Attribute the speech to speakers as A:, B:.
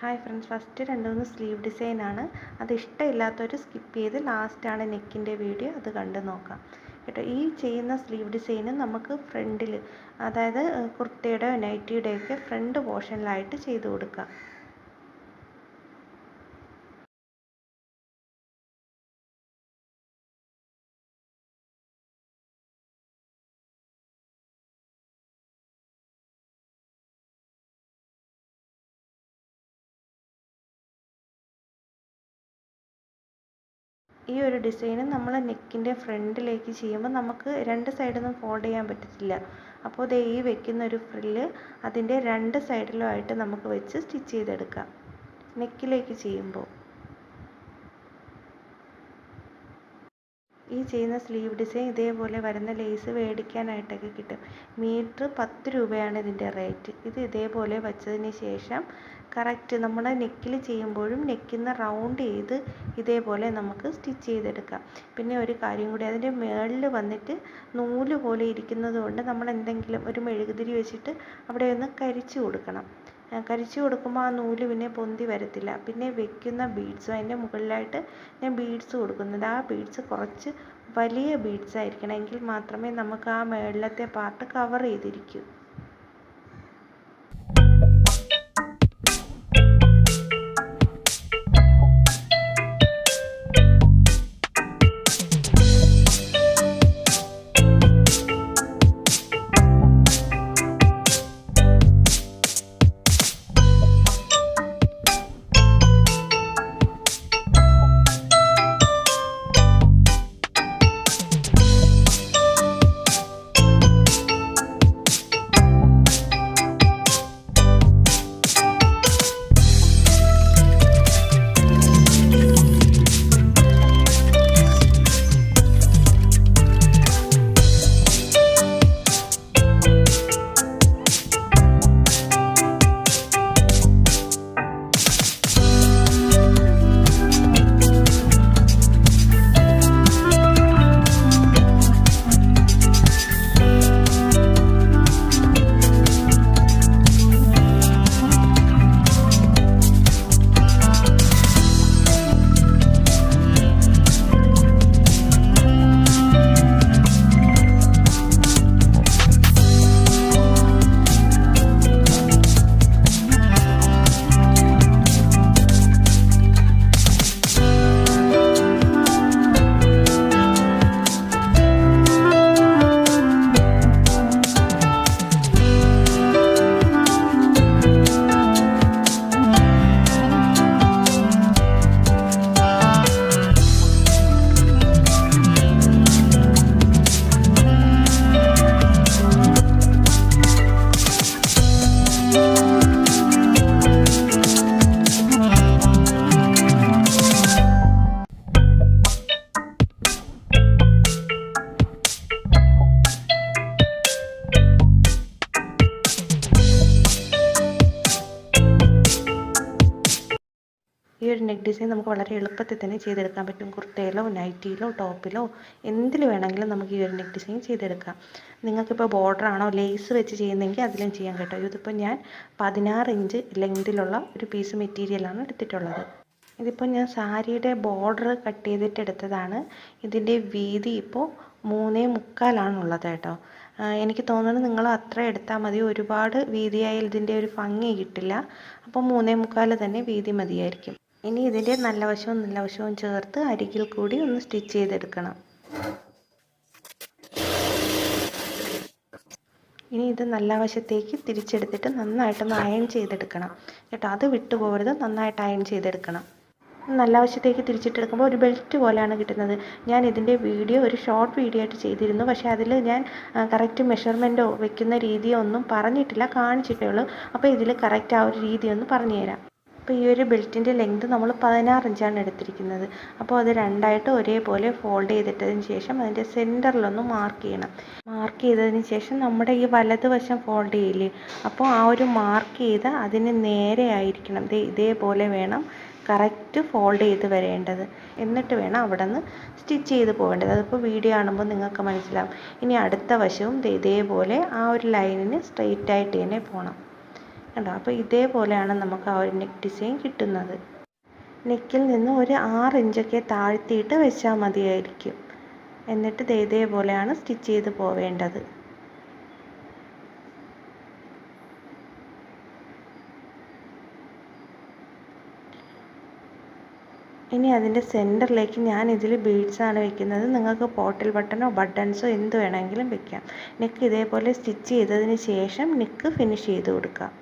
A: Hi friends first രണ്ട് മൂന്ന് sleeve ആണ്. അത് ഇഷ്ടമില്ലാത്തവർ സ്കിപ്പ് ചെയ്ത് ലാസ്റ്റാണ് നെക്കിന്റെ വീഡിയോ അത് കണ്ട് നോക്കാം. കേട്ടോ ഈ ചെയ്യുന്ന സ്ലീവ് ഡിസൈന് നമുക്ക് ഫ്രണ്ടിൽ അതായത് കുർത്തയുടെയോ നൈറ്റിയുടെയൊക്കെ ഫ്രണ്ട് പോർഷനിലായിട്ട് ചെയ്ത് കൊടുക്കാം. ഈ ഒരു ഡിസൈൻ നമ്മൾ നെക്കിന്റെ ഫ്രണ്ടിലേക്ക് ചെയ്യുമ്പോൾ നമുക്ക് രണ്ട് സൈഡൊന്നും ഫോൾഡ് ചെയ്യാൻ പറ്റത്തില്ല. അപ്പോൾ ദേ ഈ വെക്കുന്ന ഒരു ഫ്രില്ല് അതിന്റെ രണ്ട് സൈഡിലുമായിട്ട് നമുക്ക് വെച്ച് സ്റ്റിച്ച് ചെയ്തെടുക്കാം. നെക്കിലേക്ക് ചെയ്യുമ്പോൾ. ഈ ചെയ്യുന്ന സ്ലീവ് ഡിസൈൻ ഇതേപോലെ വരുന്ന ലേസ് മേടിക്കാനായിട്ടൊക്കെ കിട്ടും. മീറ്റർ പത്ത് രൂപയാണ് ഇതിന്റെ റേറ്റ്. ഇത് ഇതേപോലെ വച്ചതിന് ശേഷം കറക്റ്റ് നമ്മുടെ നെക്കിൽ ചെയ്യുമ്പോഴും നെക്കിന്ന് റൗണ്ട് ചെയ്ത് ഇതേപോലെ നമുക്ക് സ്റ്റിച്ച് ചെയ്തെടുക്കാം. പിന്നെ ഒരു കാര്യം കൂടി അതിന്റെ മുകളിൽ വന്നിട്ട് നൂൽ പോലെ ഇരിക്കുന്നത് കൊണ്ട് നമ്മൾ എന്തെങ്കിലും ഒരു മെഴുകുതിരി വെച്ചിട്ട് അവിടെ ഒന്ന് കരിച്ചു കൊടുക്കണം. കരിച്ചു കൊടുക്കുമ്പോൾ ആ നൂൽ പിന്നെ പൊന്തി വരത്തില്ല. പിന്നെ വെക്കുന്ന ബീഡ്സും അതിന്റെ മുകളിലായിട്ട് ഞാൻ ബീഡ്സ് കൊടുക്കുന്നത്. ആ ബീഡ്സ് കുറച്ച് വലിയ ബീഡ്സ് ആയിരിക്കണം എങ്കിൽ മാത്രമേ നമുക്ക് ആ മുകളിലത്തെ പാർട്ട് കവർ ചെയ്തിരിക്കൂ. ഒരു നെക്ക് ഡിസൈൻ നമുക്ക് വളരെ എളുപ്പത്തിൽ തന്നെ ചെയ്തെടുക്കാൻ പറ്റും. കുർത്തയിലോ നൈറ്റിയിലോ ടോപ്പിലോ എന്തിൽ വേണമെങ്കിലും നമുക്ക് ഈ ഒരു നെക്ക് ഡിസൈൻ ചെയ്തെടുക്കാം. നിങ്ങൾക്കിപ്പോൾ ബോർഡർ ആണോ ലേസ് വെച്ച് ചെയ്യുന്നതെങ്കിൽ അതിലും ചെയ്യാൻ കേട്ടോ. ഇതിപ്പോൾ ഞാൻ പതിനാറ് ഇഞ്ച് ലെങ്തിലുള്ള ഒരു പീസ് മെറ്റീരിയലാണ് എടുത്തിട്ടുള്ളത്. ഇതിപ്പോൾ ഞാൻ സാരിയുടെ ബോർഡർ കട്ട് ചെയ്തിട്ട് എടുത്തതാണ്. ഇതിന്റെ വീതി ഇപ്പോൾ മൂന്നേ മുക്കാലാണുള്ളത് കേട്ടോ. എനിക്ക് തോന്നുന്നത് നിങ്ങൾ അത്ര എടുത്താൽ മതി. ഒരുപാട് വീതിയായി ഇതിന്റെ ഒരു ഭംഗി കിട്ടില്ല. അപ്പോൾ മൂന്നേ മുക്കാൽ തന്നെ വീതി മതിയായിരിക്കും. ഇനി ഇതിന്റെ നല്ല വശവും നല്ല വശവും ചേർത്ത് അരികിൽ കൂടി ഒന്ന് സ്റ്റിച്ച് ചെയ്തെടുക്കണം. ഇനി ഇത് നല്ല വശത്തേക്ക് തിരിച്ചെടുത്തിട്ട് നന്നായിട്ടൊന്ന് അയൺ ചെയ്തെടുക്കണം. കേട്ടോ അത് വിട്ടുപോകരുത് നന്നായിട്ട് അയൺ ചെയ്തെടുക്കണം. നല്ല വശത്തേക്ക് തിരിച്ചിട്ടെടുക്കുമ്പോൾ ഒരു ബെൽറ്റ് പോലെയാണ് കിട്ടുന്നത്. ഞാൻ ഇതിന്റെ വീഡിയോ ഒരു ഷോർട്ട് വീഡിയോ ആയിട്ട് ചെയ്തിരുന്നു. പക്ഷേ അതിൽ ഞാൻ കറക്റ്റ് മെഷർമെന്റോ വെക്കുന്ന രീതിയോ ഒന്നും പറഞ്ഞിട്ടില്ല കാണിച്ചിട്ടേ ഉള്ളൂ. അപ്പോൾ ഇതിൽ കറക്റ്റ് ആ ഒരു രീതി പറഞ്ഞുതരാം. പറഞ്ഞു തരാം അപ്പോൾ ഈ ഒരു ബെൽറ്റിന്റെ ലെങ്ത് നമ്മൾ പതിനാറ് ഇഞ്ചാണ് എടുത്തിരിക്കുന്നത്. അപ്പോൾ അത് രണ്ടായിട്ട് ഒരേപോലെ ഫോൾഡ് ചെയ്തിട്ടതിന് ശേഷം അതിന്റെ സെന്ററിലൊന്ന് മാർക്ക് ചെയ്യണം. മാർക്ക് ചെയ്തതിന് ശേഷം നമ്മുടെ ഈ വലതുവശം ഫോൾഡ് ചെയ്യില്ലേ? അപ്പോൾ ആ ഒരു മാർക്ക് ചെയ്ത് അതിന് നേരെ ആയിരിക്കണം. ഇതേപോലെ വേണം കറക്റ്റ് ഫോൾഡ് ചെയ്ത് വരേണ്ടത്. എന്നിട്ട് വേണം അവിടെ നിന്ന് സ്റ്റിച്ച് ചെയ്ത് പോകേണ്ടത്. അതിപ്പോൾ വീഡിയോ കാണുമ്പോൾ നിങ്ങൾക്ക് മനസ്സിലാവും. ഇനി അടുത്ത വശവും ഇതേപോലെ ആ ഒരു ലൈനിന് സ്ട്രെയിറ്റ് ആയിട്ട് തന്നെ പോകണം. കണ്ടോ? അപ്പോൾ ഇതേപോലെയാണ് നമുക്ക് ആ ഒരു നെക്ക് ഡിസൈൻ കിട്ടുന്നത്. നെക്കിൽ നിന്ന് ഒരു ആറ് ഇഞ്ചൊക്കെ താഴ്ത്തിയിട്ട് വെച്ചാൽ മതിയായിരിക്കും. എന്നിട്ട് ദേ ഇതേപോലെയാണ് സ്റ്റിച്ച് ചെയ്ത് പോവേണ്ടത്. ഇനി അതിന്റെ സെന്ററിലേക്ക് ഞാൻ ഇതിൽ ബീഡ്സാണ് വെക്കുന്നത്. നിങ്ങൾക്ക് പോട്ടിൽ ബട്ടണോ ബട്ടൺസോ എന്ത് വേണമെങ്കിലും വെക്കാം. നെക്ക് ഇതേപോലെ സ്റ്റിച്ച് ചെയ്തതിന് ശേഷം നെക്ക് ഫിനിഷ് ചെയ്ത് കൊടുക്കാം.